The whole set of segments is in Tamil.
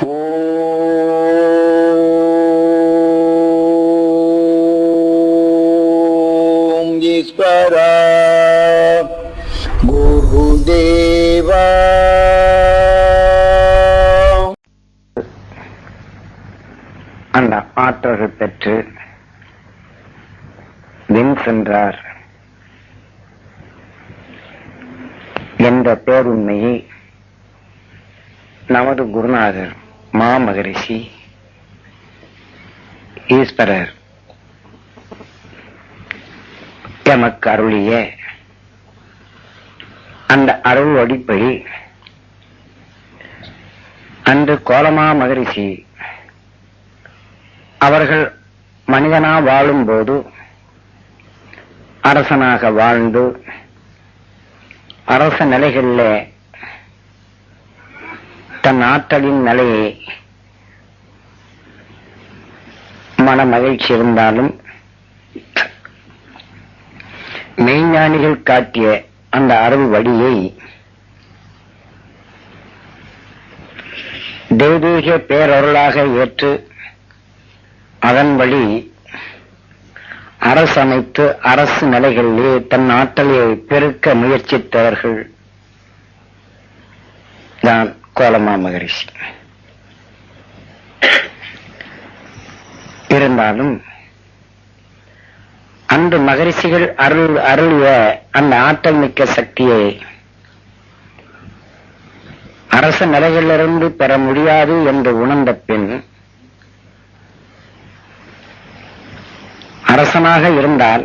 ஓம் ஈஸ்வரா அந்த ஆற்றல் பெற்று வின் சென்றார். என்ற பேருண்மையை நமது குருநாதர் மா மகரிஷி ஈஸ்வரர் எமக்கு அருளிய அந்த அருள் அடிப்படி அன்று கோலமா மகரிஷி அவர்கள் மனிதனா வாழும்போது அரசனாக வாழ்ந்து அரச நிலைகளில் தன் ஆற்றலின் நிலையை மன மகிழ்ச்சி இருந்தாலும் மெய்ஞானிகள் காட்டிய அந்த அருள் வழியை தெய்வீக பேரருளாக ஏற்று அதன் வழி அரசமைத்து அரசு நிலைகளிலே தன் ஆற்றலை பெருக்க முயற்சித்தவர்கள் தான். கோலமா மகரிஷி. இருந்தாலும் அந்த மகரிஷிகள் அருள் அருளிய அந்த ஆற்றல் மிக்க சக்தியை அரச நிலைகளிலிருந்து பெற முடியாது என்று உணர்ந்த பின் அரசனாக இருந்தால்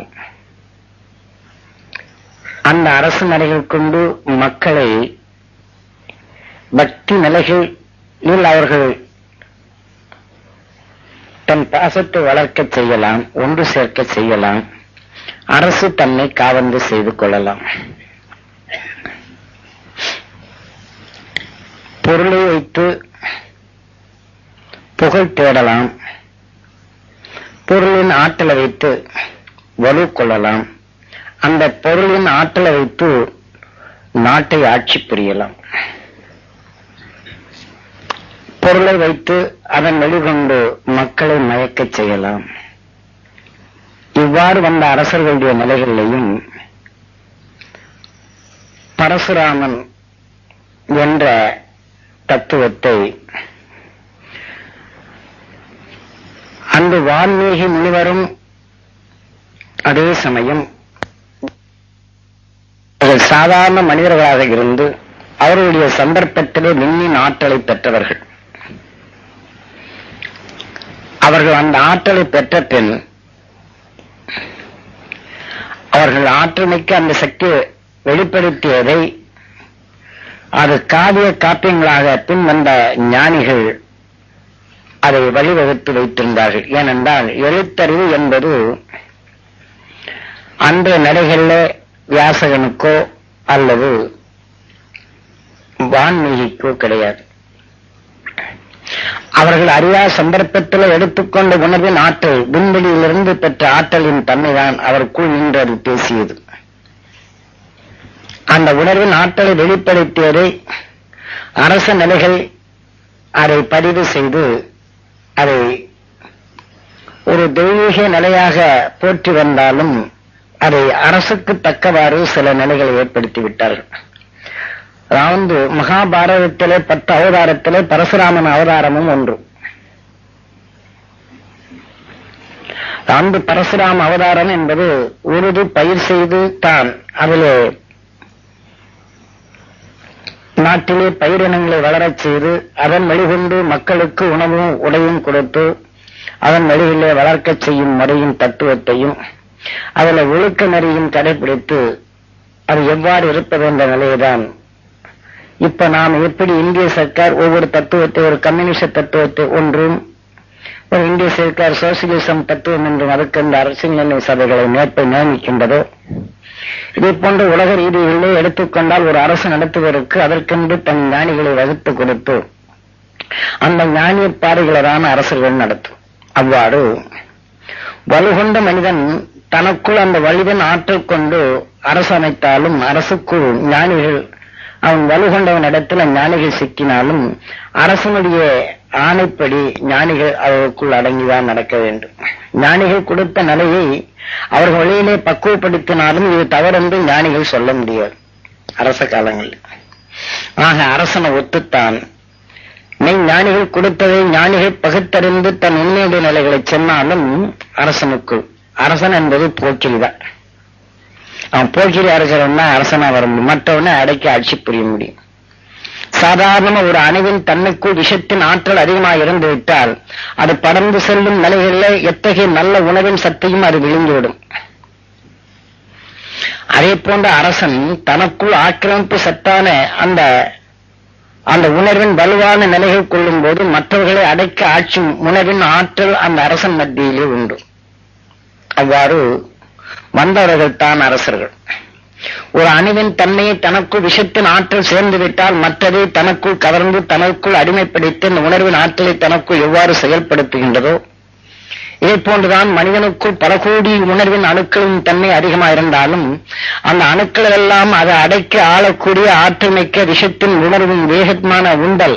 அந்த அரசு நிலைகள் கொண்டு மக்களை பக்தி நிலைகளில் அவர்கள் தன் பாசத்தை வளர்க்க செய்யலாம் ஒன்று சேர்க்க செய்யலாம். அரசு தன்னை காவந்து செய்து கொள்ளலாம். பொருளை வைத்து புகழ் தேடலாம். பொருளின் ஆற்றலை வைத்து வலு கொள்ளலாம். அந்த பொருளின் ஆற்றலை வைத்து நாட்டை ஆட்சி புரியலாம். பொருளை வைத்து அதன் வெளிகொண்டு மக்களை மயக்கச் செய்யலாம். இவ்வாறு வந்த அரசர்களுடைய நிலைகளிலையும் பரசுராமன் என்ற தத்துவத்தை அந்த வால்மீகி முனிவரும் அதே சமயம் சாதாரண மனிதர்களாக இருந்து அவர்களுடைய சந்தர்ப்பத்திலே விண்ணின் ஆற்றலை பெற்றவர்கள். அவர்கள் அந்த ஆற்றலை பெற்ற பின் அவர்கள் ஆற்றமைக்கு அந்த சக்தி வெளிப்படுத்தியதை அது காவிய காப்பியங்களாக பின் வந்த ஞானிகள் அதை வழிவகுத்து வைத்திருந்தார்கள். ஏனென்றால் எழுத்தறிவு என்பது அன்றைய நடைகளில் வியாசகனுக்கோ அல்லது வான்மீகிக்கோ கிடையாது. அவர்கள் அறியா சந்தர்ப்பத்தில் எடுத்துக்கொண்ட உணர்வின் ஆற்றல் விண்வெளியிலிருந்து பெற்ற ஆற்றலின் தன்மைதான் அவருக்குள் நின்று அது பேசியது. அந்த உணர்வின் ஆற்றலை வெளிப்படுத்தியதை அரச நிலைகள் அதை பதிவு செய்து அதை ஒரு தெய்வீக நிலையாக போற்றி வந்தாலும் அதை அரசுக்கு தக்கவாறு சில நிலைகளை ஏற்படுத்தி விட்டார்கள் அதாவது மகாபாரதத்திலே பத்து அவதாரத்திலே பரசுராமன் அவதாரமும் ஒன்று. அந்த பரசுராம அவதாரம் என்பது உருது பயிர் செய்து தான் அதிலே நாட்டிலே பயிரினங்களை வளரச் செய்து அதன் வழிகொண்டு மக்களுக்கு உணவும் உடையும் கொடுத்து அதன் வழியிலே வளர்க்கச் செய்யும் முறையின் தத்துவத்தையும் அதில் ஒழுக்க நெறியும் கடைபிடித்து அது எவ்வாறு இருப்பது என்ற நிலையைதான் இப்ப நாம் எப்படி இந்திய சர்க்கார் ஒவ்வொரு தத்துவத்தை ஒரு கம்யூனிஸ்ட் தத்துவத்தை ஒன்றும் ஒரு இந்திய சர்க்கார் சோசியலிசம் தத்துவம் என்றும் அதற்கென்ற அரசியல் நிர்ணய சபைகளை மேற்பை நியமிக்கின்றதோ இதை போன்ற உலக ரீதிகளிலே எடுத்துக்கொண்டால் ஒரு அரசு நடத்துவதற்கு அதற்கென்று தன் ஞானிகளை வகுத்து கொடுத்து அந்த ஞானிய பாறைகளதான அரசுகள் நடத்தும். அவ்வாறு வலுகொண்ட மனிதன் தனக்குள் அந்த வலிதன் ஆற்றல் கொண்டு அரசு அமைத்தாலும் அரசுக்குள் ஞானிகள் அவன் வலுகொண்டவன் இடத்துல ஞானிகள் சிக்கினாலும் அரசனுடைய ஆணைப்படி ஞானிகள் அவர்களுக்குள் அடங்கிதான் நடக்க வேண்டும். ஞானிகள் கொடுத்த நிலையை அவர்கள் வழியிலே பக்குவப்படுத்தினாலும் இது தவறென்று ஞானிகள் சொல்ல முடியாது. அரச காலங்களில். ஆக அரசனை ஒத்துத்தான். நீ ஞானிகள் கொடுத்ததை ஞானிகள் பகுத்தறிந்து தன் உண்மையுடைய நிலைகளை சொன்னாலும் அரசனுக்கு அரசன் என்பது போக்கில்தான். அவன் போக்கிரி அரசன்னா அரசனா வர முடியும். மற்றவனை அடைக்க ஆட்சி புரிய முடியும். சாதாரண ஒரு அணுவின் தன்னுக்குள் விஷத்தின் ஆற்றல் அதிகமாக இருந்து விட்டால் அது படர்ந்து செல்லும் நிலைகளில் எத்தகைய நல்ல உணவின் சத்தையும் அது விழுந்துவிடும் அதே போன்ற அரசன் தனக்குள் ஆக்கிரமிப்பு சத்தான அந்த அந்த உணர்வின் வலுவான நிலைகள் கொள்ளும் போது மற்றவர்களை அடைக்க ஆட்சி உணர்வின் ஆற்றல் அந்த அரசன் மத்தியிலே உண்டு. அவ்வாறு வந்தவர்கள் தான் அரசர்கள். ஒரு அணுவின் தன்மையை தனக்குள் விஷத்தின் ஆற்றல் சேர்ந்துவிட்டால் மற்றதை தனக்குள் கவர்ந்து தனக்குள் அடிமைப்படுத்தி இந்த உணர்வின் ஆற்றலை தனக்குள் எவ்வாறு செயல்படுத்துகின்றதோ இதே போன்றுதான் மனிதனுக்குள் பல கோடி உணர்வின் அணுக்களின் தன்மை அதிகமாக இருந்தாலும் அந்த அணுக்கள் எல்லாம் அதை அடைக்க ஆளக்கூடிய ஆற்றல் மிக்க விஷத்தின் உணர்வின் வேகமான உண்டல்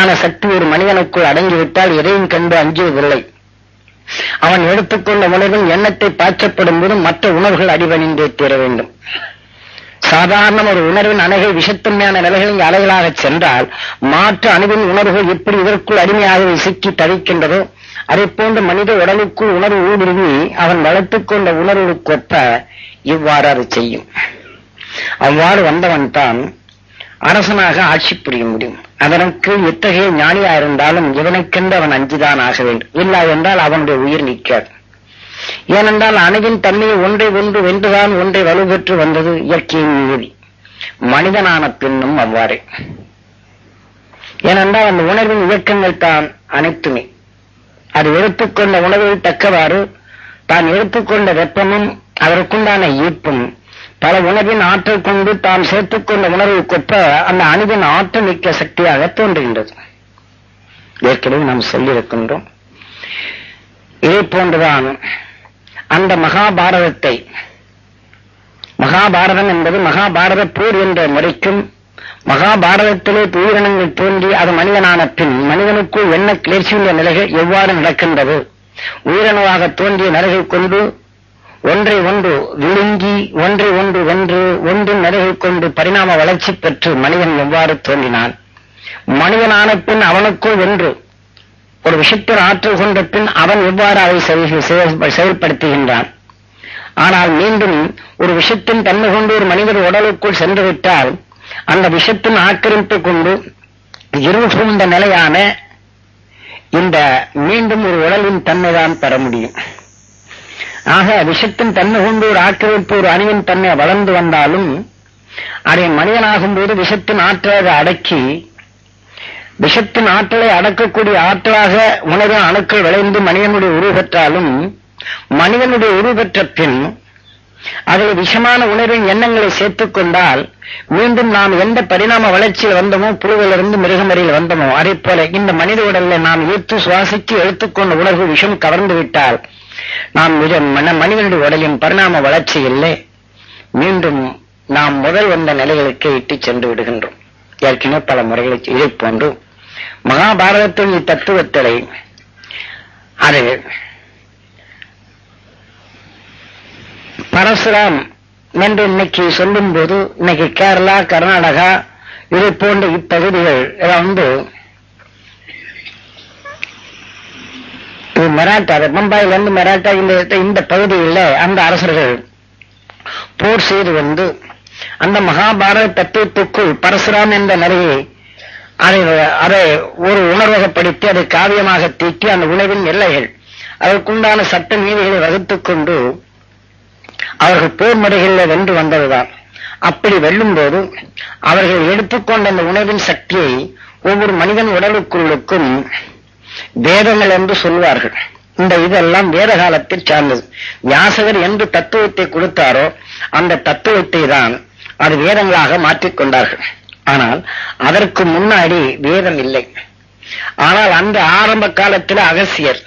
ஆன சக்தி ஒரு மனிதனுக்குள் அடங்கிவிட்டால் எதையும் கண்டு அஞ்சுவதில்லை. அவன் எடுத்துக்கொண்ட உணர்வின் எண்ணத்தை பாய்ச்சப்படும் போது மற்ற உணர்வுகள் அடிபணிந்தே தீர வேண்டும். சாதாரண ஒரு உணர்வின் அணுகை விஷத்தன்மையான நிலைகளின் அலைகளாக சென்றால் மாற்று அணுவின் உணர்வுகள் எப்படி இதற்குள் அடிமையாக சிக்கி தவிக்கின்றதோ அதை போன்ற மனித உடலுக்குள் உணர்வு ஊடுருவி அவன் வளர்த்துக் கொண்ட இவ்வாறு அது செய்யும். அவ்வாறு வந்தவன் தான் அரசனாக ஆட்சி புரிய முடியும். அதனுக்கு எத்தகைய ஞானியா இருந்தாலும் இவனுக்கென்று அவன் அஞ்சுதான் ஆக வேண்டும். இல்லை என்றால் அவனுடைய உயிர் நிற்காது. ஏனென்றால் அணுவின் தன்மையை ஒன்றை ஒன்று வென்றுதான் ஒன்றை வலுப்பெற்று வந்தது இயற்கையின் நீதி. மனிதனான பின்னும் அவ்வாறே. ஏனென்றால் அந்த உணர்வின் இயக்கங்கள் தான் அனைத்துமே. அது எடுத்துக்கொண்ட உணவை தக்கவாறு தான் எடுத்துக்கொண்ட வெப்பமும் அதற்குண்டான ஈர்ப்பும் பல உணவின் ஆற்றல் கொண்டு தான் சேர்த்துக்கொண்ட உணர்வுக்கொப்ப அந்த அணுவின் ஆற்றல் மிக்க சக்தியாக தோன்றுகின்றது. ஏற்கனவே நாம் சொல்லியிருக்கின்றோம். இதே போன்றுதான் அந்த மகாபாரதத்தை மகாபாரதம் என்பது மகாபாரத போர் என்ற முறைக்கும் மகாபாரதத்திலே உயிரினங்கள் தோன்றி அது மனிதனான பின் மனிதனுக்குள் என்ன கிளர்ச்சியுள்ள நிலைகள் எவ்வாறு நடக்கின்றது உயிரணுவாக தோன்றிய நிலைகள் கொண்டு ஒன்றை ஒன்று விழுங்கி ஒன்றை ஒன்று வென்று ஒன்றின் நிலையை கொண்டு பரிணாம வளர்ச்சி பெற்று மனிதன் எவ்வாறு தோன்றினான்? மனிதனான பின் அவனுக்குள் வென்று ஒரு விஷயத்தின் ஆற்றல் கொண்ட பின் அவன் எவ்வாறு அதை செயல்படுத்துகின்றான்? ஆனால் மீண்டும் ஒரு விஷத்தின் தன்மை கொண்டு ஒரு மனிதர் உடலுக்குள் சென்று விட்டால் அந்த விஷத்தின் ஆக்கிரமிப்பு கொண்டு இருள் சூழ்ந்த நிலையான இந்த மீண்டும் ஒரு உடலின் தன்மைதான் பெற முடியும். ஆக விஷத்தின் தன்மை கொண்டு ஒரு ஆக்கிரமிப்பு ஒரு அணிவின் தன்மை வளர்ந்து வந்தாலும் அதை மனிதனாகும் போது விஷத்தின் ஆற்றலாக அடக்கி விஷத்தின் ஆற்றலை அடக்கக்கூடிய ஆற்றலாக உணர்வு அணுக்கள் விளைந்து மனிதனுடைய உருவு பெற்றாலும் மனிதனுடைய உருவு பெற்ற பின் அதில் விஷமான உணர்வின் எண்ணங்களை சேர்த்துக் கொண்டால் மீண்டும் நாம் எந்த பரிணாம வளர்ச்சியில் வந்தோமோ புழுவிலிருந்து மிருகமறியில் வந்தோமோ அதே போல இந்த மனித உடலில் நாம் ஈர்த்து சுவாசித்து எடுத்துக்கொண்ட உணர்வு விஷம் கவர்ந்து விட்டால் நாம் மனிதனுடைய உடலின் பரிணாம வளர்ச்சி இல்லை மீண்டும் நாம் முதல் வந்த நிலைகளுக்கு இட்டு சென்று விடுகின்றோம். ஏற்கனவே பல முறைகளை இதை போன்று மகாபாரதத்தின் இத்தத்துவத்தை அது பரசுராம் என்று இன்னைக்கு சொல்லும் போது இன்னைக்கு கேரளா கர்நாடகா இது போன்ற இப்பகுதிகள் வந்து மராட்டா மும்பாயில இருந்து மராட்டா இந்த இந்த பகுதியில் அந்த அரசர்கள் போர் செய்து வந்து அந்த மகாபாரத தத்துவத்துக்குள் பரசுராம் என்ற நிலையை அதை அதை ஒரு உணர்வகப்படுத்தி அதை காவியமாக தீட்டி அந்த உணவின் எல்லைகள் அதற்குண்டான சட்ட நீதிகளை வகுத்துக் கொண்டு அவர்கள் போர் முறைகளில் வென்று வந்ததுதான். அப்படி வெல்லும் போது அவர்கள் எடுத்துக்கொண்ட அந்த உணவின் சக்தியை ஒவ்வொரு மனிதன் உடலுக்குள்ளுக்கும் வேதங்கள் என்று சொல்வார்கள். இந்த இதெல்லாம் வேத காலத்தில் சார்ந்தது. வியாசகர் என்று தத்துவத்தை கொடுத்தாரோ அந்த தத்துவத்தை தான் அது வேதங்களாக மாற்றிக்கொண்டார்கள் ஆனால் அதற்கு முன்னாடி வேதம் இல்லை. ஆனால் அந்த ஆரம்ப காலத்தில் அகசியர்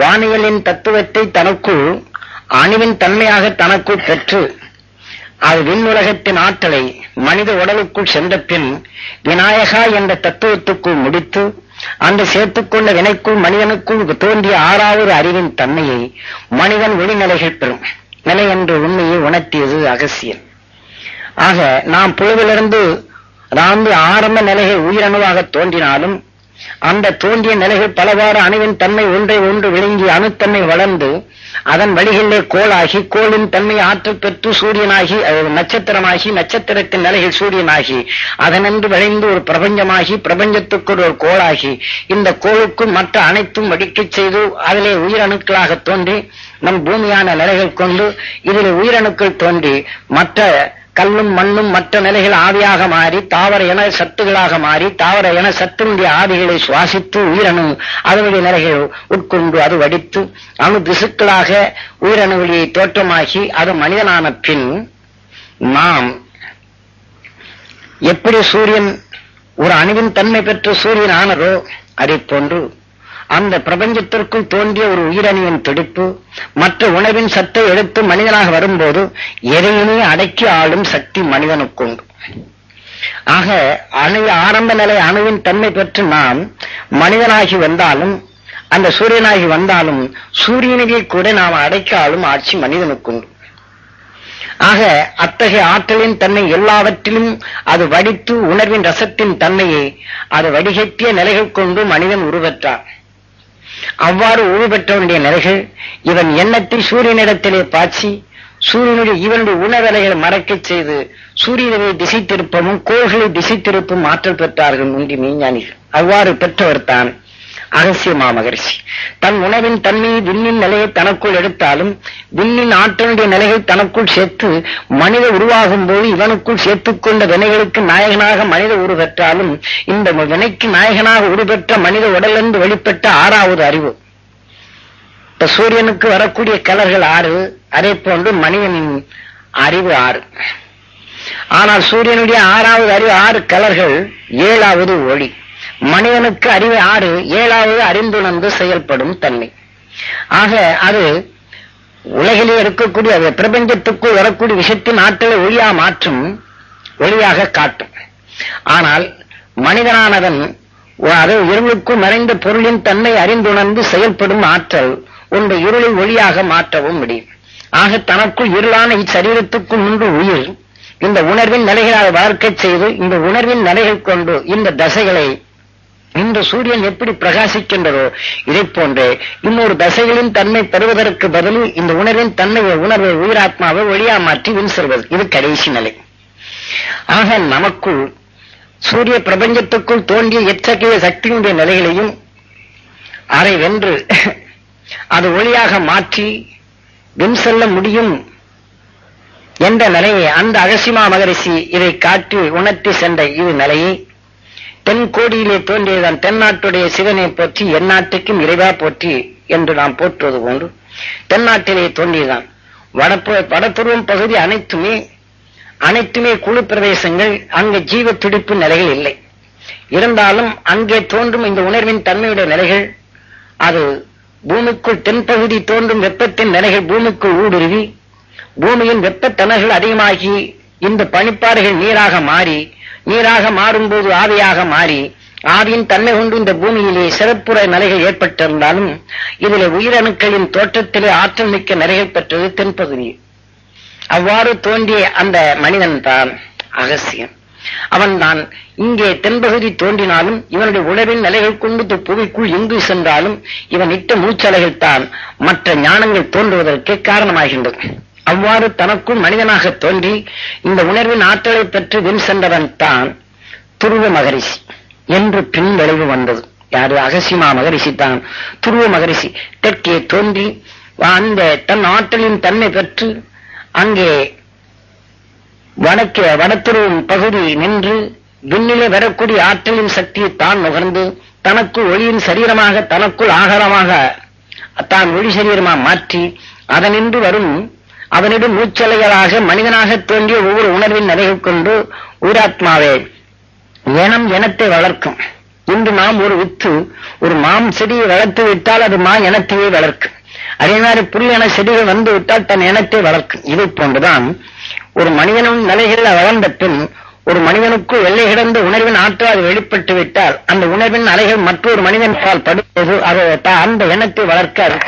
வானியலின் தத்துவத்தை தனக்குள் அணுவின் தன்மையாக தனக்குள் பெற்று அது விண்ணுலகத்தின் ஆற்றலை மனித உடலுக்குள் சென்ற பின் விநாயகா என்ற தத்துவத்துக்குள் முடித்து அந்த சேர்த்துக்கொண்ட வினைக்குள் மனிதனுக்குள் தோன்றிய ஆறாவது அறிவின் தன்மையை மனிதன் ஒளிநிலைகள் பெறும். நிலை என்ற உண்மையை உணர்த்தியது அகசியம் ஆக நாம் புழுவிலிருந்து அதாவது ஆரம்ப நிலைகள் உயிரணுவாக தோன்றினாலும் அந்த தோன்றிய நிலைகள் பலவாறு அணுவின் தன்மை ஒன்றை ஒன்று விழுங்கி அணுத்தன்மை வளர்ந்து அதன் வழிகளிலே கோளாகி கோளின் தன்மை ஆற்றல் பெற்று சூரியனாகி நட்சத்திரமாகி நட்சத்திரத்தின் நிலையில் சூரியனாகி அதனென்று விளைந்து ஒரு பிரபஞ்சமாகி பிரபஞ்சத்துக்கு ஒரு கோளாகி இந்த கோளுக்கும் மற்ற அனைத்தும் வடிக்கச் செய்து அதிலே உயிரணுக்களாக தோன்றி நம் பூமியான நிலைகள் கொண்டு இதில் உயிரணுக்கள் தோன்றி மற்ற கல்லும் மண்ணும் மற்ற நிலைகள் ஆவியாக மாறி தாவர என சத்துகளாக மாறி தாவர என சத்துடைய ஆவிகளை சுவாசித்து உயிரணு அதனுடைய நிலைகள் உட்கொண்டு அது வடித்து அணு திசுக்களாக உயிரணு வழியை தோற்றமாகி அது மனிதனான பின் நாம் எப்படி சூரியன் ஒரு அணுவின் தன்மை பெற்ற சூரியன் ஆனதோ அதை போன்று அந்த பிரபஞ்சத்திற்குள் தோன்றிய ஒரு உயிரணியின் துடிப்பு மற்ற உணவின் சத்தை எடுத்து மனிதனாக வரும்போது எதையுமே அடக்கி ஆளும் சக்தி மனிதனுக்குண்டு. ஆக அணு ஆரம்ப நிலை அணுவின் தன்மை பெற்று நாம் மனிதனாகி வந்தாலும் அந்த சூரியனாகி வந்தாலும் சூரியனையே கூட நாம் அடைக்காலும் ஆட்சி மனிதனுக்குண்டு. ஆக அத்தகைய ஆற்றலின் தன்மை எல்லாவற்றிலும் அது வடித்து உணர்வின் ரசத்தின் தன்மையை அது வடிகட்டிய நிலைகள் கொண்டு மனிதன் உருவற்றான். அவ்வாறு உருவெற்றவனுடைய நிலைகள் இவன் எண்ணத்தை சூரியனிடத்திலே பாய்ச்சி சூரியனுடைய இவனுடைய உணவலைகளை மறக்கச் செய்து சூரியனை திசை திருப்பமும் கோள்களை திசை திருப்பும் ஆற்றல் பெற்றார்கள் முந்தி மெய்ஞானிகள். அவ்வாறு பெற்றவர் தான் அகசிய மாமகரிஷி தன் உணவின் தன்மையை விண்ணின் நிலையை தனக்குள் எடுத்தாலும் விண்ணின் ஆற்றலுடைய நிலையை தனக்குள் சேர்த்து மனித உருவாகும் போது இவனுக்குள் சேர்த்துக்கொண்ட வினைகளுக்கு நாயகனாக மனித உரு பெற்றாலும் இந்த வினைக்கு நாயகனாக உருபெற்ற மனித உடலிருந்து வெளிப்பட்ட ஆறாவது அறிவு. இப்ப சூரியனுக்கு வரக்கூடிய கலர்கள் ஆறு அதே போன்று மனிதனின் அறிவு ஆறு. ஆனால் சூரியனுடைய ஆறாவது அறிவு ஆறு கலர்கள் ஏழாவது ஒளி. மனிதனுக்கு அறிவு ஆறு ஏழாவது அறிந்துணர்ந்து செயல்படும் தன்மை. ஆக அது உலகிலே இருக்கக்கூடிய அது பிரபஞ்சத்துக்குள் வரக்கூடிய விஷயத்தின் ஆற்றலை ஒளியா மாற்றும் ஒளியாக காட்டும். ஆனால் மனிதனானவன் அது இருளுக்கும் மறைந்த பொருளின் தன்மை அறிந்துணர்ந்து செயல்படும் ஆற்றல் ஒன்று இருளை ஒளியாக மாற்றவும் முடியும். ஆக தனக்குள் இருளான இச்சரீரத்துக்குள் முன்பு உயிர் இந்த உணர்வின் நிலைகளால் வளர்க்கச் செய்து இந்த உணர்வின் நிலைகள் கொண்டு இந்த தசைகளை இந்த சூரியன் எப்படி பிரகாசிக்கின்றதோ இதை போன்றே இன்னொரு தசைகளின் தன்மை பெறுவதற்கு பதில் இந்த உணர்வின் தன்மையை உணர்வை உயிராத்மாவை ஒளியா மாற்றி வின் செல்வது இது கடைசி நிலை. ஆக நமக்குள் சூரிய பிரபஞ்சத்துக்குள் தோன்றிய எத்தகைய சக்தியினுடைய நிலைகளையும் அதை வென்று அது ஒளியாக மாற்றி வின் செல்ல முடியும் என்ற நிலையை அந்த அகசிமா மகரிஷி இதை காட்டி உணர்த்தி சென்ற இது நிலையை தென் கோடியிலே தோன்றியதான் தென்னாட்டுடைய சிவனை போற்றி எந்நாட்டுக்கும் இறைவா போற்றி என்று நாம் போற்றுவது போன்று தென்னாட்டிலே தோன்றியதான். வடப்பு வடதுருவம் பகுதி அனைத்துமே அனைத்துமே குழு பிரதேசங்கள் அங்கு ஜீவ துடிப்பு நிலைகள் இல்லை. இருந்தாலும் அங்கே தோன்றும் இந்த உணர்வின் தன்மையுடைய நிலைகள் அது பூமிக்குள் தென்பகுதி தோன்றும் வெப்பத்தின் நிலைகள் பூமிக்குள் ஊடுருவி பூமியின் வெப்பத்தனர்கள் அதிகமாகி இந்த பனிப்பாறைகள் நீராக மாறி நீராக மாறும்போது ஆவியாக மாறி ஆவியின் தன்மை கொண்டு இந்த பூமியிலே சிறப்புற நிலைகள் ஏற்பட்டிருந்தாலும் இதில் உயிரணுக்களின் தோற்றத்திலே ஆற்றல் மிக்க நிலைகள் பெற்றது தென்பகுதி. அவ்வாறு தோன்றிய அந்த மனிதன் தான் அகசியன். அவன் தான் இங்கே தென்பகுதி தோன்றினாலும் இவனுடைய உழவின் நிலைகள் கொண்டு புவிக்குள் எங்கு சென்றாலும் இவன் இட்ட மூச்சலைகள் தான் மற்ற ஞானங்கள் தோன்றுவதற்கு காரணமாகின்றது. அவ்வாறு தனக்குள் மனிதனாக தோன்றி இந்த உணர்வின் ஆற்றலை பெற்று வின் சென்றவன் தான் துருவ மகரிஷி என்று பின் விளைவு வந்தது. யாரு? அகசிமா மகரிஷி தான். துருவ மகரிஷி. தெற்கே தோன்றி அந்த தன் ஆற்றலின் தன்மை பெற்று அங்கே வடக்கு வடத்துருவும் பகுதி நின்று விண்ணிலே வரக்கூடிய ஆற்றலின் சக்தியை தான் நுகர்ந்து தனக்கு ஒளியின் சரீரமாக தனக்குள் ஆகாரமாக தான் ஒளி சரீரமாக மாற்றி அதனின்று வரும் அவனிடம் மூச்சலைகளாக மனிதனாக தோன்றிய ஒவ்வொரு உணர்வின் நிறைவு கொண்டு ஊராத்மாவே இனம் இனத்தை வளர்க்கும். இன்று நாம் ஒரு வித்து ஒரு மாம் செடியை வளர்த்து விட்டால் அது மா இனத்தையே வளர்க்கும். அதே மாதிரி புல் என செடிகள் வந்து விட்டால் தன் இனத்தை வளர்க்கும். இதை போன்றுதான் ஒரு மனிதனும் நிலைகளில் வளர்ந்த பின் ஒரு மனிதனுக்கு எல்லை கிடந்த உணர்வின் ஆற்றல் அது வெளிப்பட்டு விட்டால் அந்த உணர்வின் அலைகள் மற்றொரு மனிதன் பால் படும்போது அதை அந்த எண்ணத்தை வளர்க்க அது